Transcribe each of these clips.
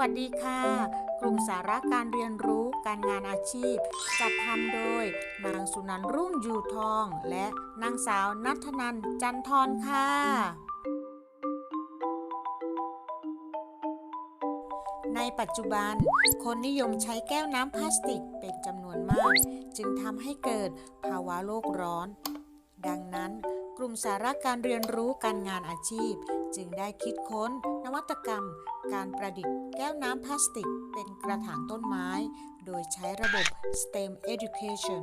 วัสดีค่ะ กลุ่มสาระการเรียนรู้การงานอาชีพ จัดทำโดย นางสุนันท์รุ่งอยู่ทอง และนางสาวนัทนันจันทรค่ะ ในปัจจุบัน คนนิยมใช้แก้วน้ำพลาสติกเป็นจำนวนมาก จึงทำให้เกิดภาวะโลกร้อน ดังนั้น กลุ่มสาระการเรียนรู้การงานอาชีพ จึงได้คิดค้น นวัตกรรม การประดิษฐ์แก้วน้ำพลาสติก เป็นกระถางต้นไม้ โดยใช้ระบบ STEM Education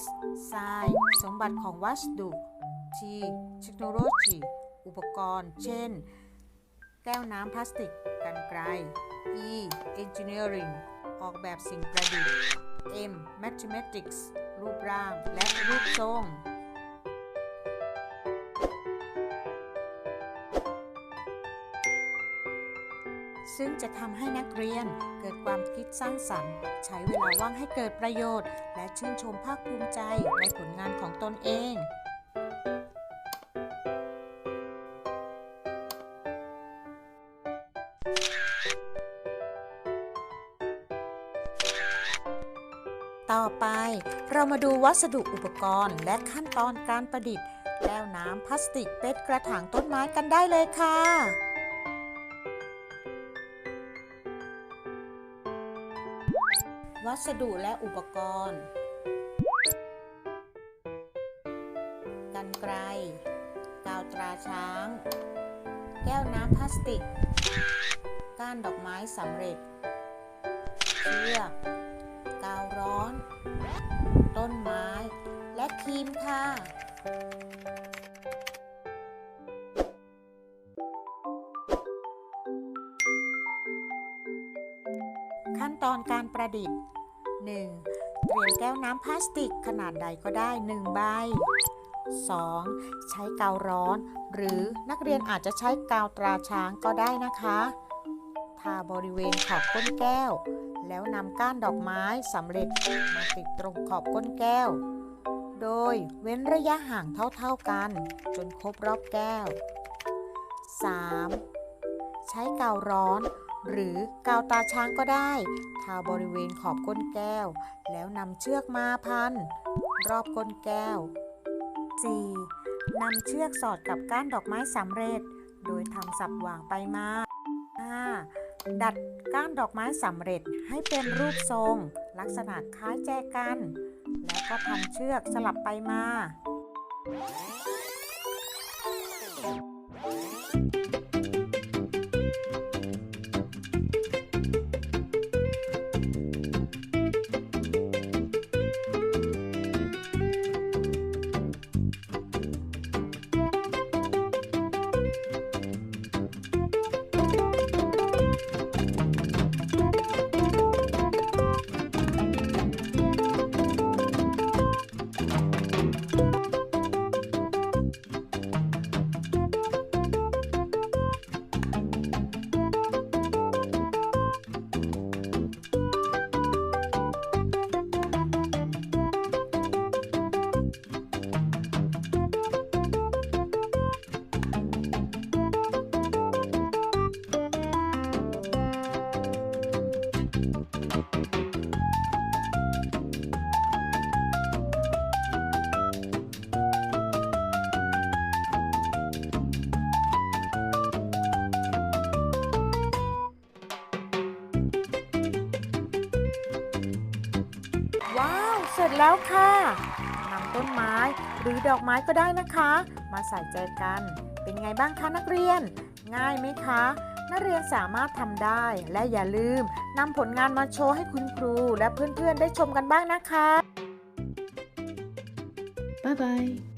S ทรายสมบัติของวัสดุ T เทคโนโลยีอุปกรณ์ เช่น แก้วน้ำพลาสติก กันไกล E engineering ออกแบบสิ่งประดิษฐ์ M mathematics รูปร่างและรูปทรง ซึ่งจะทำให้นักเรียนเกิดความคิดสร้างสรรค์ ใช้เวลาว่างให้เกิดประโยชน์ และชื่นชมภาคภูมิใจในผลงานของตนเองต่อไปเรามาดูวัสดุอุปกรณ์ และขั้นตอนการประดิษฐ์แก้วน้ำพลาสติกเป็นกระถางต้นไม้กันได้เลยค่ะ วัสดุและอุปกรณ์ กันไกรกาวตราช้าง แก้วน้ำพลาสติก ก้านดอกไม้สำเร็จ เชือก กาวร้อน ต้นไม้ และครีมค่ะ ขั้นตอนการประดิษฐ์ 1. เตรียมแก้วน้ำพลาสติกขนาดใดก็ได้ 1 ใบ 2. ใช้กาวร้อน หรือนักเรียนอาจจะใช้กาวตราช้างก็ได้นะคะทาบริเวณขอบก้นแก้ว แล้วนำก้านดอกไม้สำเร็จมาติดตรงขอบก้นแก้ว โดยเว้นระยะห่างเท่าๆกัน จนครบรอบแก้ว 3. ใช้กาวร้อน หรือกาวตาช้างก็ได้ ทาบริเวณขอบก้นแก้ว แล้วนำเชือกมาพัน รอบก้นแก้ว 4. นำเชือกสอดกับก้านดอกไม้สำเร็จ โดยทำสับวางไปมา 5. ดัดก้านดอกไม้สำเร็จให้เป็นรูปทรง ลักษณะคล้ายแจกัน แล้วก็พันเชือกสลับไปมา ร็จแล้วค่ะนำต้นไม้หรือดอกไม้ก็ได้นะคะ มาใส่ใจกัน เป็นไงบ้างคะนักเรียน ง่ายไหมคะ นักเรียนสามารถทำได้และอย่าลืมนำผลงานมาโชว์ให้คุณครูและเพื่อนๆได้ชมกันบ้างนะคะ บ๊ายบาย